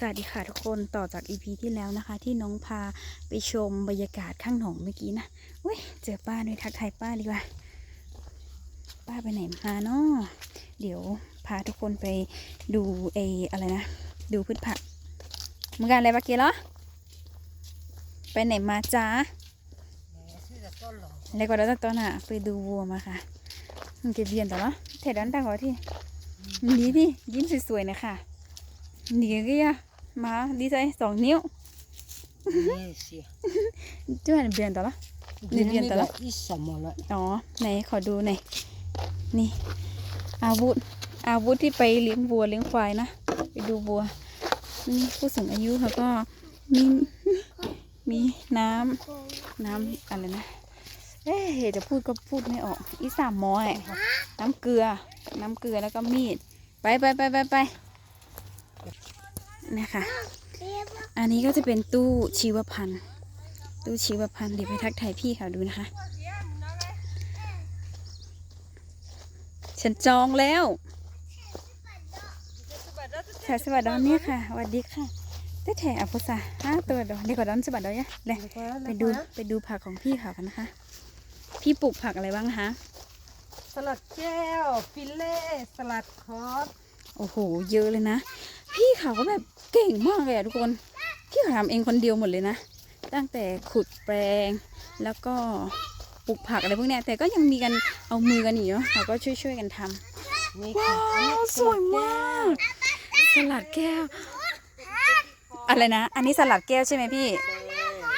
สวัสดีค่ะทุกคนต่อจากอีพีที่แล้วนะคะ ที่น้องพาไปชมบรรยากาศข้างหนองเมื่อกี้นะอุ้ยเจอป้าด้วยทักทายป้าดีกว่า ป้าไปไหนมาเนาะเดี๋ยวพาทุกคนไปดูเออะไรนะ ดูพืชผักมึงกันอะไรปะเกียร์เหรอไปไหนมาจ้าแล้วก็แล้วตอนน่ะไปดูวัวมาค่ะมันเก็บเบียนต่อเนาะเทดันตาขอที่ดีดิยิ้มสวยๆนะคะดีกี่อะ มาดีใจสองนิ้ว Yes, จุ๊บเบียนต่อละ Ni bien Ni tala. isa mo la. อ๋อไหนขอดูหน่อยนี่ อาวุธ อาวุธที่ไปเลี้ยงวัวเลี้ยงควายนะไปดูวัวนี่ผู้สูงอายุแล้วก็มีมีน้ำน้ำอะไรนะเอ๊ะจะพูดก็พูดไม่ออก อีสามหมอยน้ำเกลือ น้ำเกลือแล้วก็มีด ไปไปไปไปไป นะคะ อันนี้ก็จะเป็นตู้ชีวพันธุ์ตู้ชีวพันธุ์เดี๋ยวไปทักทายพี่เขาดูนะคะ ฉันจองแล้วแถวสวัสดอนเนี่ยค่ะสวัสดีค่ะได้แถวพุทธาห้าตัวดอนเดี๋ยวก่อนดอนสวัสดอนเนี่ยเลยไปดูไปดูผักของพี่เขากันนะคะ พี่ปลูกผักอะไรบ้างคะสลัดแก้วฟิลเล่สลัดคอสโอ้โห เยอะเลยนะ พี่เขาก็แบบ เก่งมากเลยอะทุกคนพี่เขาทำเองคนเดียวหมดเลยนะ ตั้งแต่ขุดแปลง แล้วก็ปลูกผักอะไรพวกเนี้ยแต่ก็ยังมีกันเอามือกันอีกเนาะเขาก็ช่วยๆกันทำนี่ว้าค่ะวสวยมากสลัดแก้ว อะไรนะ อันนี้สลัดแก้วใช่ไหมพี่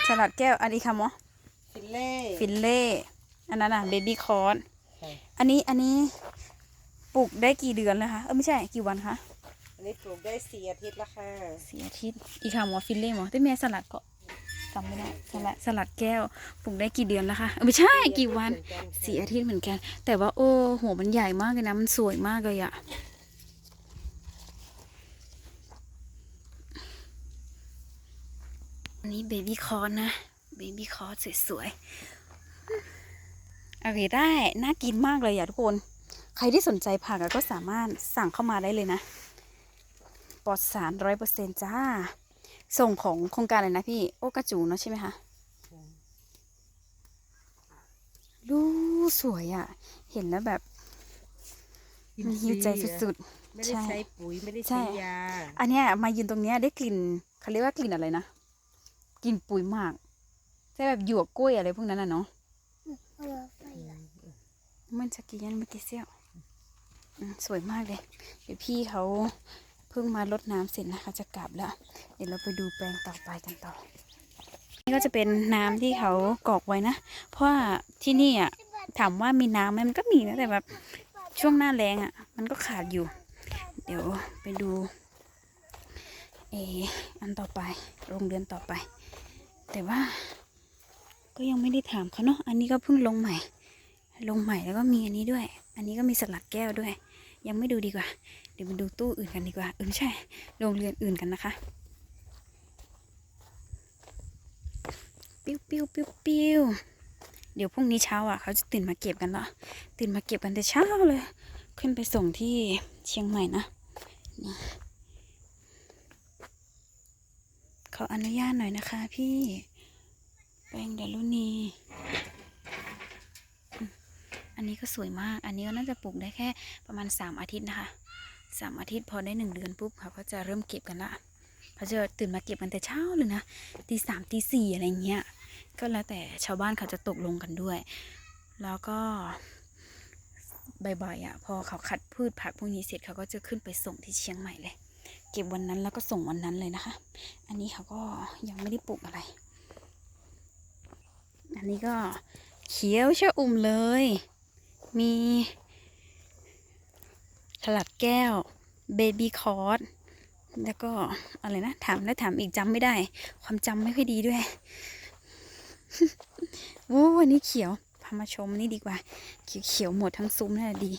สลัดแก้ว อันนี้คำวะฟิลเล่ฟิลเล่อันนั้นอะเบบี้คอร์นใช่อันนี้อันนี้ปลูกได้กี่เดือนแล้วคะเออไม่ใช่กี่วันคะ อันนี้ปลูกได้สี่อาทิตย์แล้วค่ะสี่อาทิตย์ อีกคำว่าฟิลเล่หมอแต่แม่สลัดก็จำไม่ได้สลัดสลัดแก้วปลูกได้กี่เดือนแล้วคะเออไม่ใช่กี่วันสี่อาทิตย์เหมือนกัน แต่ว่าโอ้หัวมันใหญ่มากเลยนะมันสวยมากเลยอะอันนี้เบบี้คอร์นนะเบบี้คอร์นสวยๆโอเคได้ น่ากินมากเลยอะทุกคน ใครที่สนใจผักอะก็สามารถสั่งเข้ามาได้เลยนะป ลอดสารร้อยเปอร์เซ็นจ้า ส่งของโครงการอะไรนะพี่ โอกระจูเนอะใช่ไหมคะดูสวยอะ่ะ เห็นแล้วแบบมันหิวใจสุดไม่ได้ใช้ปุ๋ยไม่ได้ใช่ใช้ยาๆอันเนี้ยมายืนตรงเนี้ยได้กลิ่นเขาเรียกว่ากลิ่นอะไรนะกลิ่นปุ๋ยหมากใช่แบบหยวกกล้วยอะไรพวกนั้นน่ะเนาะมันจะกี่ยันเมื่อกี้เซี่ยวอืมสวยมากเลย เดี๋ยวพี่เขา เพิ่งมารดน้ำเสร็จนะคะจะกลับแล้ว เดี๋ยวเราไปดูแปลงต่อไปกันต่อ นี่ก็จะเป็นน้ำที่เขากอกไว้นะ เพราะว่าที่นี่อะถามว่ามีน้ำไหมมันก็มีนะแต่แบบช่วงหน้าแรงอะ มันก็ขาดอยู่ เดี๋ยวไปดูเอออันต่อไปโรงเรือนต่อไป แต่ว่าก็ยังไม่ได้ถามเขาเนาะอันนี้ก็เพิ่งลงใหม่ ลงใหม่แล้วก็มีอันนี้ด้วย อันนี้ก็มีสลัดแก้วด้วย ยังไม่ดูดีกว่า ดี๋ยวไปดูตู้อื่นกันดีกว่า เออไม่ใช่ โรงเรือนอื่นกันนะคะ ปิ้วปิ้วปิ้วปิ้วเดี๋ยวพรุ่งนี้เช้าอะเขาจะตื่นมาเก็บกันละตื่นมาเก็บกันแต่เช้าเลย ขึ้นไปส่งที่เชียงใหม่นะนี่ขออนุญาตหน่อยนะคะพี่แปลงเดลุนีอันนี้ก็สวยมาก อันนี้ก็น่าจะปลูกได้แค่ประมาณสามอาทิตย์นะคะ สามอาทิตย์พอได้หนึ่งเดือนปุ๊บเขาก็จะเริ่มเก็บกันละเขาจะตื่นมาเก็บกันแต่เช้าเลยนะตีสามตีสี่อะไรเงี้ยก็แล้วแต่ชาวบ้านเขาจะตกลงกันด้วย แล้วก็บ่ายๆอะพอเขาคัดพืชผักพวกนี้เสร็จเขาก็จะขึ้นไปส่งที่เชียงใหม่เลย เก็บวันนั้นแล้วก็ส่งวันนั้นเลยนะคะ อันนี้เขาก็ยังไม่ได้ปลูกอะไร อันนี้ก็เขียวชะอุ่มเลย มี ลัดแก้วเบบี้คอร์สแล้วก็อะไรนะ ถามแล้วถามอีกจำไม่ได้ ความจำไม่ค่อยดีด้วยโอ้อันนี้เขียวพามาชมนี่ดีกว่า เขียวเขียวๆหมดทั้งซุ้มน่าดี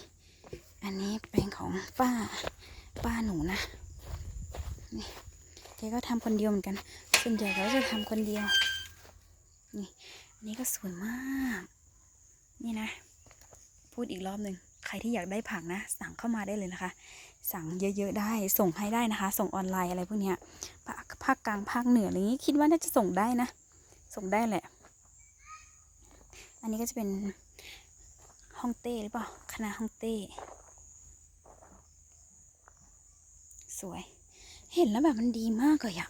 อันนี้เป็นของป้าป้าหนูนะนี่แกก็ทำคนเดียวเหมือนกัน ส่วนใหญ่เขาจะทำคนเดียว นี่อันนี้ก็สวยมาก นี่นะ พูดอีกรอบหนึ่ง ใครที่อยากได้ผักนะ สั่งเข้ามาได้เลยนะคะ สั่งเยอะๆได้ส่งให้ได้นะคะ ส่งออนไลน์อะไรพวกเนี้ยภาคกลางภาคเหนืออะไรย่างนี้คิดว่าน่าจะส่งได้นะ ส่งได้แหละ อันนี้ก็จะเป็นฮ่องเต้หรือเปล่าคณะฮ่องเต้สวย เห็นแล้วแบบมันดีมากเลยอะ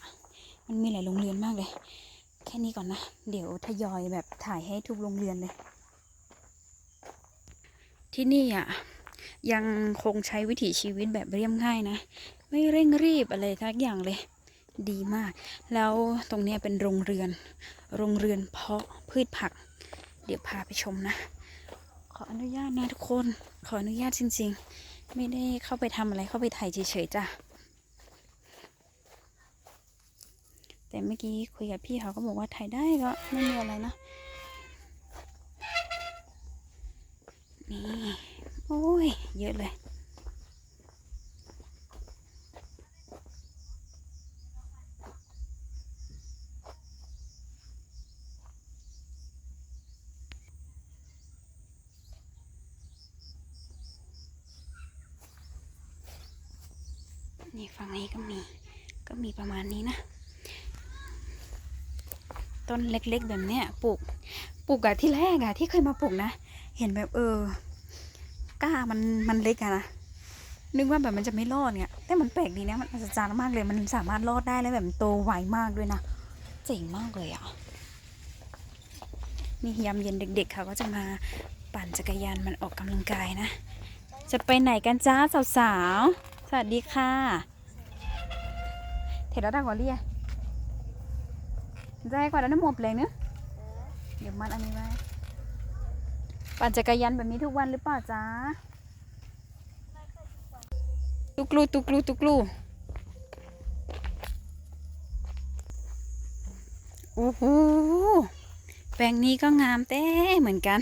มันมีหลายโรงเรียนมากเลย แค่นี้ก่อนนะ เดี๋ยวทยอยแบบถ่ายให้ทุกโรงเรียนเลย ที่นี่อะยังคงใช้วิถีชีวิตแบบเรียบง่ายนะ ไม่เร่งรีบอะไรทักอย่างเลย ดีมาก แล้วตรงนี้เป็นโรงเรือน โรงเรือนเพาะพืชผัก เดี๋ยวพาไปชมนะ ขออนุญาตนะทุกคน ขออนุญาตจริง ๆ ไม่ได้เข้าไปทำอะไรเข้าไปถ่ายเฉยๆจ้ะแต่เมื่อกี้คุยกับพี่เขาก็บอกว่าถ่ายได้ก็ไม่มีอะไรนะ นี่โอ้ย เยอะเลยนี่ฝั่งนี้ก็มี ก็มีประมาณนี้นะ ต้นเล็กๆแบบเนี้ยปลูก ปลูกอะที่แรกอะที่เคยมาปลูกนะ เห็นแบบเออก้ามันมันเล็กอะนะนึกว่าแบบมันจะไม่รอดเนี่ยแต่มันแปลกดีนะมันอัศจรรย์มากเลยมันสามารถรอดได้แล้วแบบโตไวมากด้วยนะเจ๋งมากเลยอะนี่ยามเย็นเด็กๆเขาก็จะมาปั่นจักรยานมันออกกำลังกายนะ จะไปไหนกันจ้าสาวๆสวัสดีค่ะเถระดังกว่าเรียจะให้กว่านั้นหมดเลยเนอะเดี๋ยวมัดอันนี้ไว้ ปั่นจักรยานแบบนี้ทุกวันหรือเปล่าจ๊ะตุกลูตุกลูตุกลูโอ้โหแปลงนี้ก็งามเต้เหมือนกัน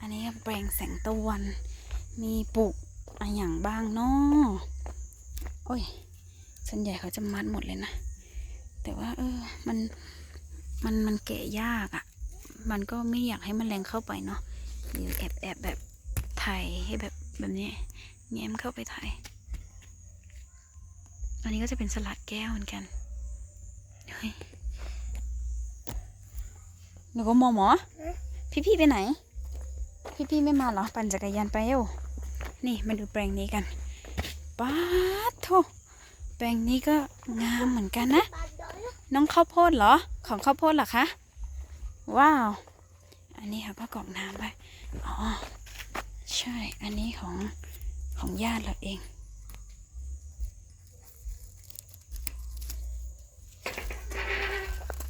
อันนี้แปลงแสงตะวัน มีปลูกอะไรอย่างบ้างเนาะโอ้ยส่วนใหญ่เขาจะมัดหมดเลยนะ แต่ว่า เออ มัน มัน มันแกะยากอะ่ะ มันก็ไม่อยากให้มันแรงเข้าไปเนาะ ยวแอบแอบแบบถ่ายให้แบบแบบนี้แง้มเข้าไปถ่าย อันนี้ก็จะเป็นสลัดแก้วเหมือนกันเฮ้ยหนูก็มองหมอ พี่พี่ไปไหน พี่พี่ไม่มาเหรอ ปั่นจักรยานไปเอ้วนี่มาดูแปลงนี้กันป๊าดโถแปลงนี้ก็งามเหมือนกันนะ น้องข้าวโพดเหรอ ของข้าวโพดเหรอคะ ว้าว อันนี้ค่ะก็กรอกน้ำไป อ๋อ ใช่ อันนี้ของของญาติเราเอง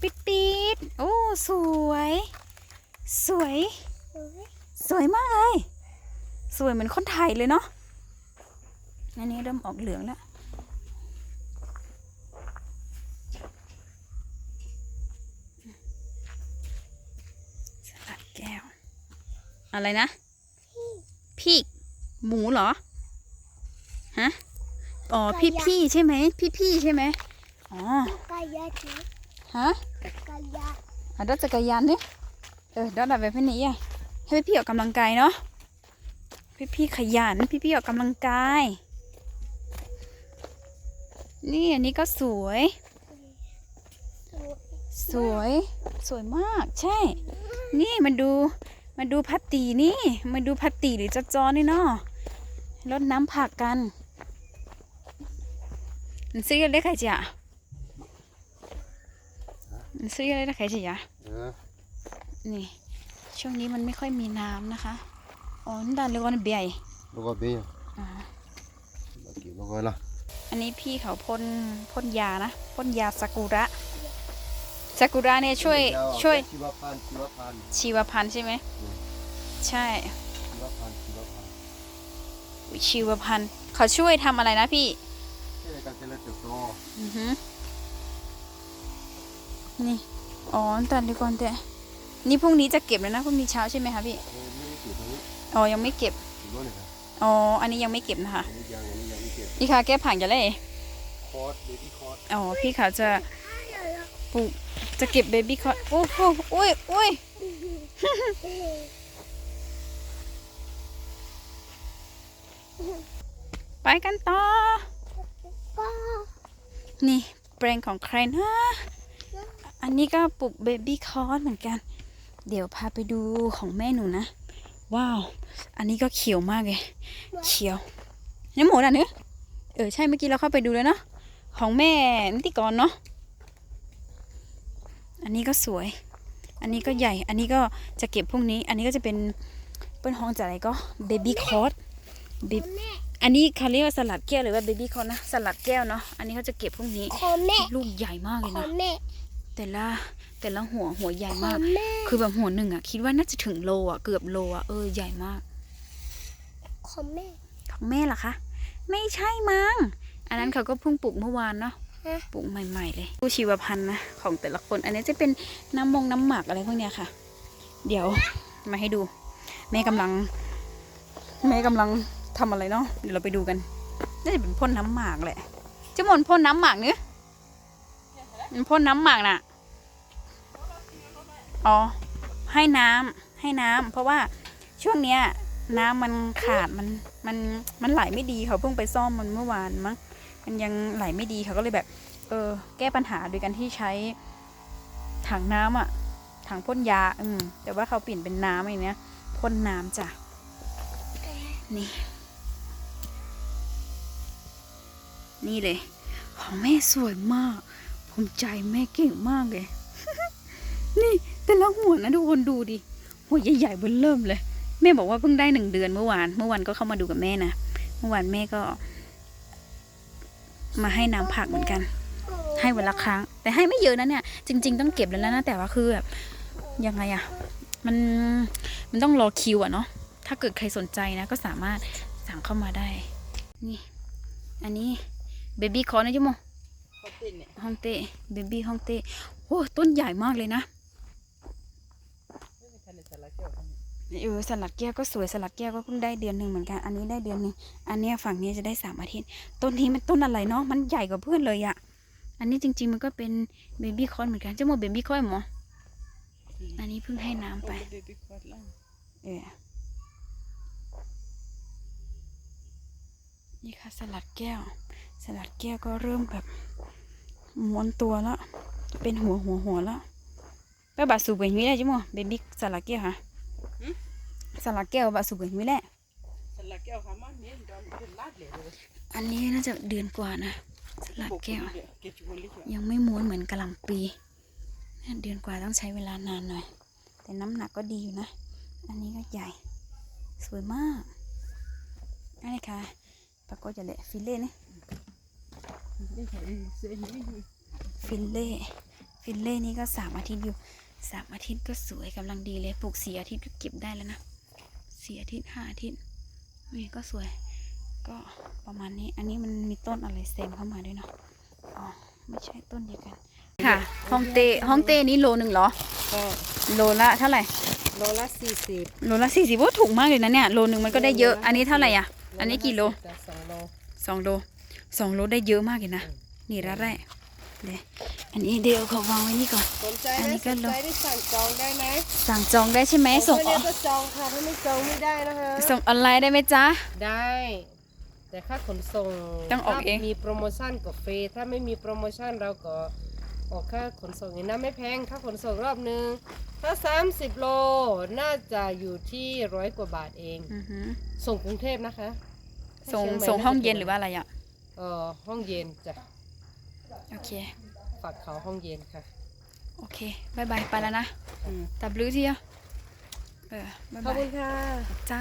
ปิดปิดโอ้ สวย สวย สวยมากเลย สวยเหมือนคนไทยเลยเนาะ อันนี้เริ่มออกเหลืองแล้ว สลัดแก้ว อะไรนะพี่หมูเหรอฮะอ๋อพี่พี่ๆใช่ไหมพี่พี่ๆใช่ไหมอ๋อกายาจีฮะกายาอะรถจักรยานนี่เออดอดแบบนี้อะให้พี่ๆออกกำลังกายเนาะพี่ๆขยันพี่ๆออกกำลังกาย นี่อันนี้ก็สวย สวย สวยมากใช่ นี่มาดู มาดูพัตตีนี่ มาดูพัตตีหรือจอจอนี่เนาะรดน้ำผักกันมันซื้ออะไรใครจะมันซื้ออะไรใครจะ Ja, นี่ ช่วงนี้มันไม่ค่อยมีน้ำนะคะ อ๋อนั่นดันเลยวันเบียร์ lugar bem. อ๋อ Aqui, lugar lá. อันนี้พี่เขาพ่นพ่นยานะพ่นยาซากุระ ซากุระเนี่ยช่วยช่วย Chiva pan, chiva pan, ชีวพันธุ์ใช่ไหมใช่ chiva pan, chiva pan. ชีวพันธุ์เขาช่วยทำอะไรนะพี่ Kaya ka kailan ito to. อือฮึนี่อ๋อแต่เดียวก่อนแต่นี่พรุ่งนี้จะเก็บแล้วนะพรุ่งนี้เช้าใช่ไหมคะพี่ Eh, hindi ito, ito. อ๋อยังไม่เก็บ Ito na ha. อ๋ออันนี้ยังไม่เก็บนะคะ Ini yang, ini yang ikit. นี่ค่ะแก้ผังจะเลย Cod, baby cod. อ๋อพี่เขาจะปลูก จะเก็บเบบี้คอร์โอ้โหอุ้ยอุ้ยไปกันต่อ นี่แปลงของใครนะ อันนี้ก็ปลูกเบบี้คอร์สเหมือนกัน เดี๋ยวพาไปดูของแม่หนูนะ ว้าว อันนี้ก็เขียวมากเลย เขียวนี่หมูน่ะเนื้อเออ ใช่เมื่อกี้เราเข้าไปดูแล้วเนาะ ของแม่นิติกรเนาะ อันนี้ก็สวย อันนี้ก็ใหญ่ อันนี้ก็จะเก็บพวกนี้ อันนี้ก็จะเป็นเป็นห้องจากอะไรก็เบบี้คอร์สแม่อันนี้เขาเรียกว่าสลัดแก้วหรือว่าเบบี้คอร์สนะ สลัดแก้วเนาะ อันนี้เขาจะเก็บพวกนี้ขอแม่ลูกใหญ่มากเลยขอนะแม่แต่ละแต่ละหัวหัวใหญ่ขอมากแม่คือแบบหัวหนึ่งอะคิดว่าน่าจะถึงโลอะเกือบโลอะเออใหญ่มาก ขอแม่ ของแม่เหรอคะ ไม่ใช่มั้ง อันนั้นเขาก็เพิ่งปลูกเมื่อวานเนาะฮะ ปลูกใหม่ๆเลยผู้ชีวพันธุ์นะของแต่ละคน อันนี้จะเป็นน้ำมงน้ำหมักอะไรพวกเนี้ยค่ะ เดี๋ยวมาให้ดู แม่กำลัง แม่กำลังทำอะไรเนาะเดี๋ยวเราไปดูกันน่าจะเป็นพ่นน้ำหมากแหละเจะมนพ่นน้ำหมากเนื้อมันพ่นน้ำหมากน่ะอ๋อให้น้ำให้น้ำเพราะว่าช่วงเนี้ยน้ำมันขาดมันมันมันไหลไม่ดีเขาเพิ่งไปซ่อมมันเมื่อวานมั้ง มันยังไหลไม่ดีเขาก็เลยแบบ เออ แก้ปัญหาโดยการที่ใช้ถังน้ำอะถังพ่นยา อืม แต่ว่าเขาเปลี่ยนเป็นน้ำอย่างเนี้ยพ่นน้ำจ้ะ นี่ นี่เลย ของแม่สวยมาก ภูมิใจแม่เก่งมากเลย นี่แต่ละหัวนะทุกคนดูดิ หัวใหญ่ๆเบนเริ่มเลย แม่บอกว่าเพิ่งได้หนึ่งเดือนเมื่อวาน เมื่อวานก็เข้ามาดูกับแม่นะ เมื่อวานแม่ก็ มาให้น้ำผักเหมือนกัน ให้วันละครั้ง แต่ให้ไม่เยอะนะเนี่ย จริง ๆ ต้องเก็บแล้วนะแต่ว่าคือแบบยังไงอะมันมันต้องรอคิวอะเนาะถ้าเกิดใครสนใจนะ ก็สามารถสั่งเข้ามาได้ นี่ อันนี้เบบี้คอร์นะจุโมฮ่องเต้เบบี้ฮ่องเต้โอ้ต้นใหญ่มากเลยนะ เออสลัดแก้วก็สวยสลัดแก้วก็เพิ่งได้เดือนหนึ่งเหมือนกัน อันนี้ได้เดือนหนึ่งอันเนี้ยฝั่งนี้จะได้สามอาทิตย์ ต้นนี้มันต้นอะไรเนาะ มันใหญ่กว่าเพื่อนเลยอะอันนี้จริง ๆ มันก็เป็นเบบี้คอนเหมือนกันเจ้าโมเบบี้คอนหมอ อันนี้เพิ่งให้น้ำไป เออ นี่ค่ะสลัดแก้ว สลัดแก้วก็เริ่มแบบม้วนตัวแล้ว เป็นหัวหัวหัวแล้วไปบาสูบอย่างนี้ได้จ้ะโมเบบี้สลัดแก้วฮะ สลัดแก้วบาสูบอย่างนี้แหละอันนี้น่าจะเดือนกว่านะสลัดแก้ว ยังไม่ม้วนเหมือนกะหล่ำปีเนี่ยเดือนกว่าต้องใช้เวลานานหน่อย แต่น้ำหนักก็ดีอยู่นะ อันนี้ก็ใหญ่ สวยมากอันนี้ค่ะปรากฏจะเละฟิลเล่นี่ฟิลเล่ฟิลเล่นี่ก็สามอาทิตย์อยู่ สามอาทิตย์ก็สวยกำลังดีเลยปลูกสี่อาทิตย์ก็เก็บได้แล้วนะสี่อาทิตย์ห้าอาทิตย์นี่ก็สวย ก็ประมาณนี้ อันนี้มันมีต้นอะไรแซมเข้ามาด้วยเนาะอ๋อไม่ใช่ต้นเดียวกัน ค่ะห้องเต้ห้องเต้นี้โลหนึ่งเหรอก็โลละเท่าไหร่โลละสี่สิบโลละสี่สิบว่าถูกมากเลยนะเนี่ยโลหนึ่งมันก็ได้เยอะ อันนี้เท่าไหร่อะ อันนี้กี่โลจะสองโลสองโลสองโลได้เยอะมากเลยนะนี่ละแร่ เดี๋ยวอันนี้เดี๋ยวเขาวางไว้นี่ก่อน สนใจอันไหมนี้ก็สนโลใจได้สั่งจองได้ไหมสั่งจองได้ใช่ไหมส่งเดี๋ยวจะจองค่ะถ้าไม่จองไม่ได้นะคะ ส่งออนไลน์ได้ไหมจ๊ะ ได้ แต่ค่าขนส่งต้องออกเอง ถ้ามีโปรโมชั่นก็ฟรีถ้าไม่มีโปรโมชั่นเราก็ออกค่าขนส่งอย่างนั้นไม่แพงค่าขนส่งรอบนึงถ้า 30 โลน่าจะอยู่ที่ร้อยกว่าบาทเอง อือหือส่งกรุงเทพนะคะส่งถ้าชีใม่ส่งห้องเย็นาจะหรือว่าอะไรอะเออห้องเย็นจ้ะ โอเคฝากเขาห้องเย็นค่ะ โอเคบายบายไปแล้วนะอืม ตับลื้อเที่ยวเออบ๊ายขอบบายคุณค่ะจ้า